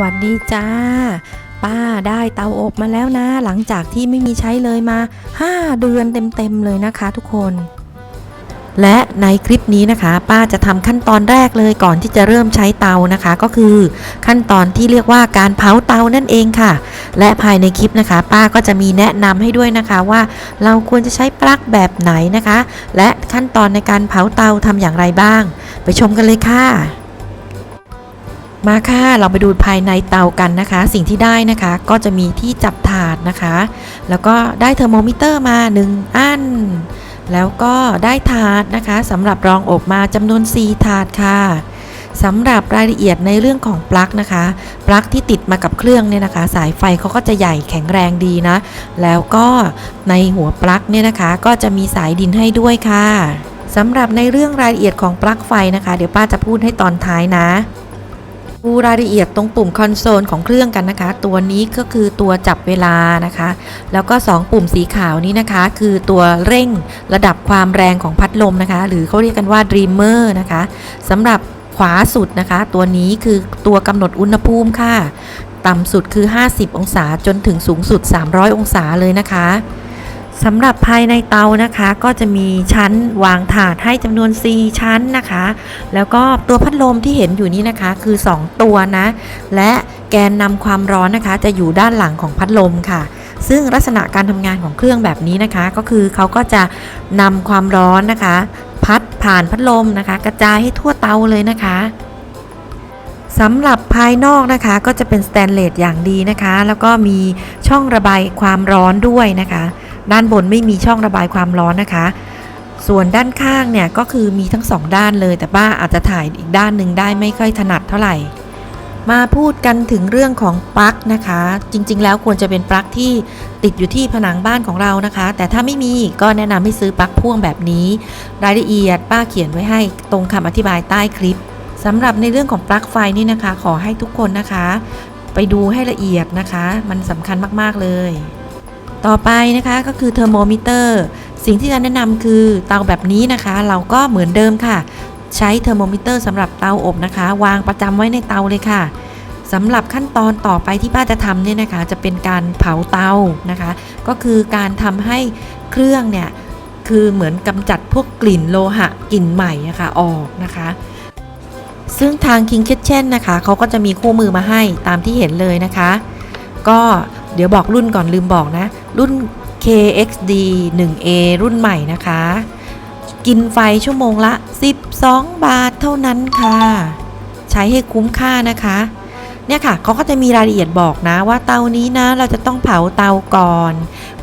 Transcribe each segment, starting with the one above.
วัสดีจ้า ป้าได้เตาอบมาแล้วนะ หลังจากที่ไม่มีใช้เลยมา 5 เดือนเต็มๆเลยนะคะทุกคน และในคลิปนี้นะคะ ป้าจะทำขั้นตอนแรกเลยก่อนที่จะเริ่มใช้เตานะคะ ก็คือขั้นตอนที่เรียกว่าการเผาเตานั่นเองค่ะ และภายในคลิปนะคะ ป้าก็จะมีแนะนำให้ด้วยนะคะว่าเราควรจะใช้ปลั๊กแบบไหนนะคะ และขั้นตอนในการเผาเตาทำอย่างไรบ้าง ไปชมกันเลยค่ะ มาค่ะ เราไปดูภายในเตากันนะคะ สิ่งที่ได้นะคะก็จะมีที่จับถาดนะคะ แล้วก็ได้เทอร์โมมิเตอร์มา 1 อัน แล้วก็ได้ถาดนะคะสำหรับรองอบมาจำนวน 4 ถาดค่ะสำหรับรายละเอียดในเรื่องของปลั๊กนะคะ ปลั๊กที่ติดมากับเครื่องเนี่ยนะคะ สายไฟเขาก็จะใหญ่แข็งแรงดีนะ แล้วก็ในหัวปลั๊กเนี่ยนะคะ ก็จะมีสายดินให้ด้วยค่ะสำหรับในเรื่องรายละเอียดของปลั๊กไฟนะคะ เดี๋ยวป้าจะพูดให้ตอนท้ายนะ ดูรายละเอียดตรงปุ่มคอนโซลของเครื่องกันนะคะ ตัวนี้ก็คือตัวจับเวลานะคะ แล้วก็ 2 ปุ่มสีขาวนี้นะคะ คือตัวเร่งระดับความแรงของพัดลมนะคะ หรือเขาเรียกกันว่า Dreamer นะคะสำหรับขวาสุดนะคะ ตัวนี้คือตัวกำหนดอุณหภูมิค่ะ ต่ำสุดคือ 50 องศาจนถึงสูงสุด 300 องศาเลยนะคะ สำหรับภายในเตานะคะก็จะมีชั้นวางถาดให้จำนวน 4 ชั้นนะคะ แล้วก็ตัวพัดลมที่เห็นอยู่นี้นะคะคือ 2 ตัวนะ และแกนนำความร้อนนะคะ จะอยู่ด้านหลังของพัดลมค่ะ ซึ่งลักษณะการทำงานของเครื่องแบบนี้นะคะ ก็คือเขาก็จะนำความร้อนนะคะ พัดผ่านพัดลมนะคะ กระจายให้ทั่วเตาเลยนะคะสำหรับภายนอกนะคะก็จะเป็นสแตนเลสอย่างดีนะคะ แล้วก็มีช่องระบายความร้อนด้วยนะคะ ด้านบนไม่มีช่องระบายความร้อนนะคะ ส่วนด้านข้างเนี่ยก็คือมีทั้งสองด้านเลย แต่ป้าอาจจะถ่ายอีกด้านหนึ่งได้ไม่ค่อยถนัดเท่าไหร่ มาพูดกันถึงเรื่องของปลั๊กนะคะ จริงๆ แล้วควรจะเป็นปลั๊กที่ติดอยู่ที่ผนังบ้านของเรานะคะ แต่ถ้าไม่มีก็แนะนำให้ซื้อปลั๊กพ่วงแบบนี้ รายละเอียดป้าเขียนไว้ให้ตรงคำอธิบายใต้คลิปสำหรับในเรื่องของปลั๊กไฟนี่นะคะ ขอให้ทุกคนนะคะ ไปดูให้ละเอียดนะคะ มันสำคัญมากๆเลย ต่อไปนะคะก็คือเทอร์โมมิเตอร์ สิ่งที่จะแนะนำคือเตาแบบนี้นะคะ เราก็เหมือนเดิมค่ะ ใช้เทอร์โมมิเตอร์สำหรับเตาอบนะคะ วางประจำไว้ในเตาเลยค่ะสำหรับขั้นตอนต่อไปที่ป้าจะทำเนี่ยนะคะ จะเป็นการเผาเตานะคะ ก็คือการทำให้เครื่องเนี่ยคือเหมือนกำจัดพวกกลิ่นโลหะกลิ่นใหม่อะคะ่ะออกนะคะ ซึ่งทาง King Kitchen นะคะเขาก็จะมีคู่มือมาให้ตามที่เห็นเลยนะคะ ก็ เดี๋ยวบอกรุ่นก่อนลืมบอกนะ รุ่น KXD 1A รุ่นใหม่นะคะ กินไฟชั่วโมงละ 12 บาทเท่านั้นค่ะ ใช้ให้คุ้มค่านะคะ เนี่ยค่ะเขาก็จะมีรายละเอียดบอกนะว่าเตานี้นะเราจะต้องเผาเตาก่อน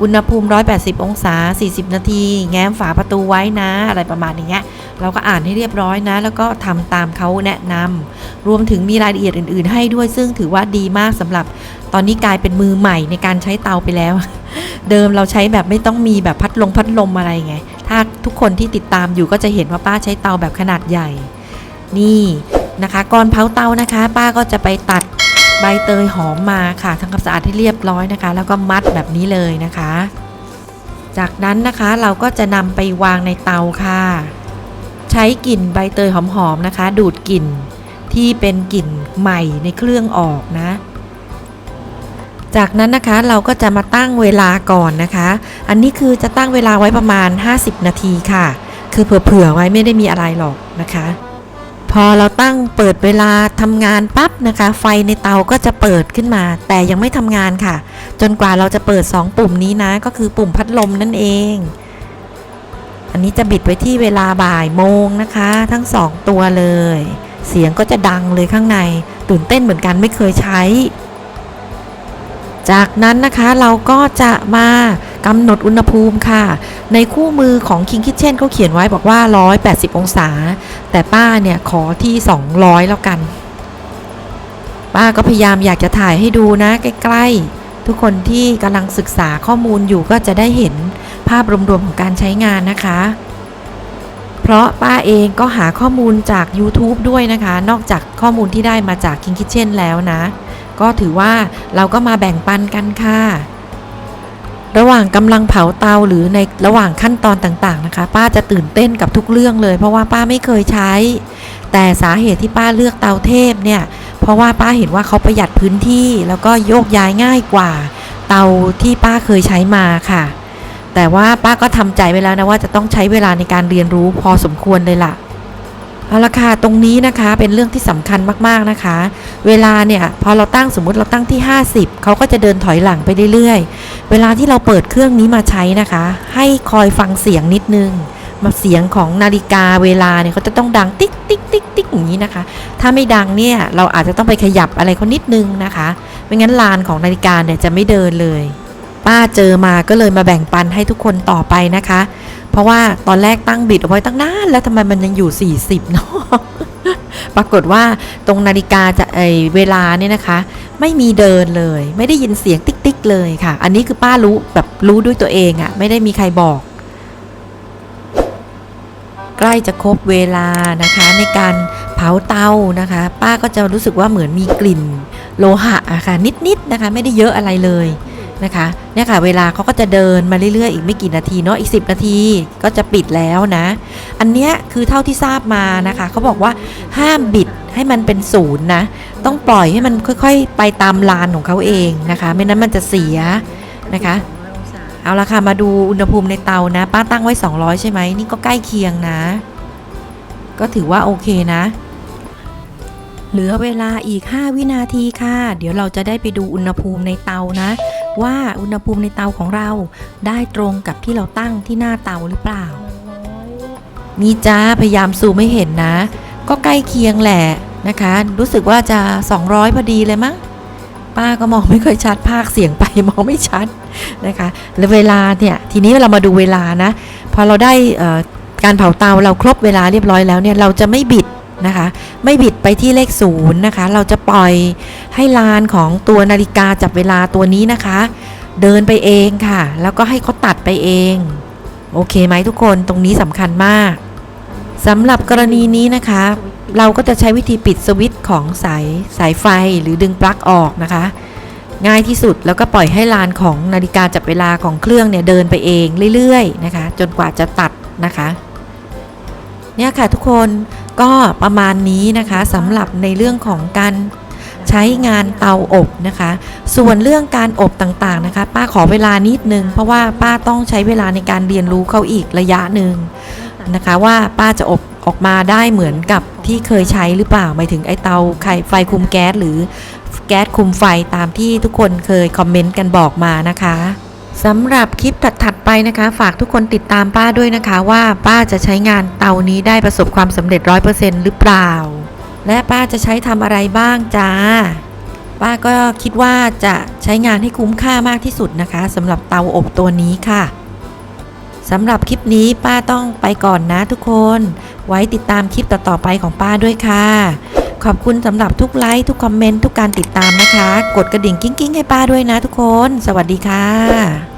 อุณหภูมิ 180 องศา 40 นาที แง้มฝาประตูไว้นะ อะไรประมาณอย่างเงี้ยเราก็อ่านให้เรียบร้อยนะ แล้วก็ทำตามเขาแนะนำรวมถึงมีรายละเอียดอื่น ๆ ให้ด้วยซึ่งถือว่าดีมากสำหรับตอนนี้กลายเป็นมือใหม่ในการใช้เตาไปแล้ว เดิมเราใช้แบบไม่ต้องมีแบบพัดลมพัดลมอะไรไง ถ้าทุกคนที่ติดตามอยู่ก็จะเห็นว่าป้าใช้เตาแบบขนาดใหญ่ นี่ นะคะก่อนเผาเตานะคะ ป้าก็จะไปตัดใบเตยหอมมาค่ะทำความสะอาดให้เรียบร้อยนะคะ แล้วก็มัดแบบนี้เลยนะคะ จากนั้นนะคะเราก็จะนำไปวางในเตาค่ะ ใช้กลิ่นใบเตยหอมๆนะคะ ดูดกลิ่นที่เป็นกลิ่นใหม่ในเครื่องออกนะ จากนั้นนะคะเราก็จะมาตั้งเวลาก่อนนะคะ อันนี้คือจะตั้งเวลาไว้ประมาณ 50 นาทีค่ะ คือเผื่อๆไว้ไม่ได้มีอะไรหรอกนะคะ พอเราตั้งเปิดเวลาทำงานปั๊บนะคะ ไฟในเตาก็จะเปิดขึ้นมา แต่ยังไม่ทำงานค่ะ จนกว่าเราจะเปิด 2 ปุ่มนี้นะ ก็คือปุ่มพัดลมนั่นเอง อันนี้จะบิดไว้ที่เวลาบ่ายโมงนะคะ ทั้ง 2 ตัวเลย เสียงก็จะดังเลยข้างใน ตื่นเต้นเหมือนกันไม่เคยใช้ จากนั้นนะคะเราก็จะมา กำหนดอุณหภูมิค่ะ ในคู่มือของ King Kitchen เขาเขียนไว้บอกว่า 180 องศา แต่ป้าเนี่ยขอที่ 200 แล้วกัน ป้าก็พยายามอยากจะถ่ายให้ดูนะใกล้ๆ ทุกคนที่กำลังศึกษาข้อมูลอยู่ก็จะได้เห็นภาพรวมๆของการใช้งานนะคะ เพราะป้าเองก็หาข้อมูลจาก YouTube ด้วยนะคะ นอกจากข้อมูลที่ได้มาจาก King Kitchen แล้วนะ ก็ถือว่าเราก็มาแบ่งปันกันค่ะ ระหว่างกำลังเผาเตาหรือในระหว่างขั้นตอนต่างๆนะคะ ป้าจะตื่นเต้นกับทุกเรื่องเลย เพราะว่าป้าไม่เคยใช้ แต่สาเหตุที่ป้าเลือกเตาเทพเนี่ย เพราะว่าป้าเห็นว่าเขาประหยัดพื้นที่ แล้วก็โยกย้ายง่ายกว่า เตาที่ป้าเคยใช้มาค่ะ แต่ว่าป้าก็ทำใจไว้แล้วนะว่าจะต้องใช้เวลาในการเรียนรู้พอสมควรเลยล่ะ เอาละค่ะตรงนี้นะคะเป็นเรื่องที่สำคัญมากๆนะคะ เวลาเนี่ยพอเราตั้งสมมุติเราตั้งที่ 50 เขาก็จะเดินถอยหลังไปเรื่อยๆ เวลาที่เราเปิดเครื่องนี้มาใช้นะคะ ให้คอยฟังเสียงนิดนึงมาเสียงของนาฬิกาเวลาเนี่ยเขาจะต้องดังติ๊กติ๊กติ๊กติ๊กอย่างนี้นะคะ ถ้าไม่ดังเนี่ยเราอาจจะต้องไปขยับอะไรเขานิดนึงนะคะไม่งั้นลานของนาฬิกาเนี่ยจะไม่เดินเลย ป้าเจอมาก็เลยมาแบ่งปันให้ทุกคนต่อไปนะคะ ราะว่าตอนแรกตั้งบิดเอาไว้ตั้งนานแล้วทำไมมันยังอยู่ 40 เนาะปรากฏว่าตรงนาฬิกาจะเอเวลาเนี่ยนะคะ ไม่มีเดินเลย ไม่ได้ยินเสียงติ๊กติ๊กเลยค่ะ อันนี้คือป้ารู้แบบรู้ด้วยตัวเองอะไม่ได้มีใครบอก ใกล้จะครบเวลานะคะ ในการเผาเตานะคะ ป้าก็จะรู้สึกว่าเหมือนมีกลิ่น โลหะอะค่ะนิดๆนะคะ ไม่ได้เยอะอะไรเลย นะคะเนี่ยค่ะเวลาเขาก็จะเดินมาเรื่อยๆอีกไม่กี่นาทีเนาะอีก 10 นาทีก็จะปิดแล้วนะ อันเนี้ยคือเท่าที่ทราบมานะคะเขาบอกว่าห้ามบิดให้มันเป็นศูนย์นะ ต้องปล่อยให้มันค่อยๆ ไปตามลานของเขาเองนะคะ ไม่นั้นมันจะเสียนะคะเอาละค่ะมาดูอุณหภูมิในเตานะ ป้าตั้งไว้ 200 ใช่ไหมนี่ก็ใกล้เคียงนะ ก็ถือว่าโอเคนะ เหลือเวลาอีก 5 วินาทีค่ะ เดี๋ยวเราจะได้ไปดูอุณหภูมิในเตานะ ว่าอุณหภูมิในเตาของเราได้ตรงกับที่เราตั้งที่หน้าเตาหรือเปล่า นี่จ้าพยายามซูมไม่เห็นนะ ก็ใกล้เคียงแหละนะคะ รู้สึกว่าจะ 200 พอดีเลยมั้งป้าก็มองไม่ค่อยชัดภาคเสียงไปมองไม่ชัดนะคะแล้วเวลาเนี่ยทีนี้เรามาดูเวลานะ พอเราได้เอ่อการเผาเตาเราครบเวลาเรียบร้อยแล้วเนี่ยเราจะไม่บิด นะคะ ไม่บิดไปที่เลขศูนย์นะคะ เราจะปล่อยให้ลานของตัวนาฬิกาจับเวลาตัวนี้นะคะ เดินไปเองค่ะ แล้วก็ให้เขาตัดไปเอง โอเคไหมทุกคนตรงนี้สำคัญมากสำหรับกรณีนี้นะคะ เราก็จะใช้วิธีปิดสวิตช์ของสายสายไฟหรือดึงปลั๊กออกนะคะ ง่ายที่สุดแล้วก็ปล่อยให้ลานของนาฬิกาจับเวลาของเครื่องเนี่ยเดินไปเองเรื่อยๆนะคะ จนกว่าจะตัดนะคะ เนี่ยค่ะทุกคน ก็ประมาณนี้นะคะสำหรับในเรื่องของการใช้งานเตาอบนะคะ ส่วนเรื่องการอบต่างๆนะคะ ป้าขอเวลานิดนึง เพราะว่าป้าต้องใช้เวลาในการเรียนรู้เขาอีกระยะหนึ่งนะคะว่าป้าจะอบออกมาได้เหมือนกับที่เคยใช้หรือเปล่าหมายถึงไอเตาไข่ไฟคุมแก๊สหรือแก๊สคุมไฟตามที่ทุกคนเคยคอมเมนต์กันบอกมานะคะ สำหรับคลิปถัดๆไปนะคะ ฝากทุกคนติดตามป้าด้วยนะคะ ว่าป้าจะใช้งานเตานี้ได้ประสบความสำเร็จร้อยเปอร์เซ็นต์หรือเปล่า และป้าจะใช้ทำอะไรบ้างจ้า ป้าก็คิดว่าจะใช้งานให้คุ้มค่ามากที่สุดนะคะสำหรับเตาอบตัวนี้ค่ะสำหรับคลิปนี้ป้าต้องไปก่อนนะทุกคน ไว้ติดตามคลิปต่อๆไปของป้าด้วยค่ะ ขอบคุณสำหรับทุกไลค์ทุกคอมเมนต์ทุกการติดตามนะคะ กดกระดิ่งกิ้งๆให้ป้าด้วยนะทุกคน สวัสดีค่ะ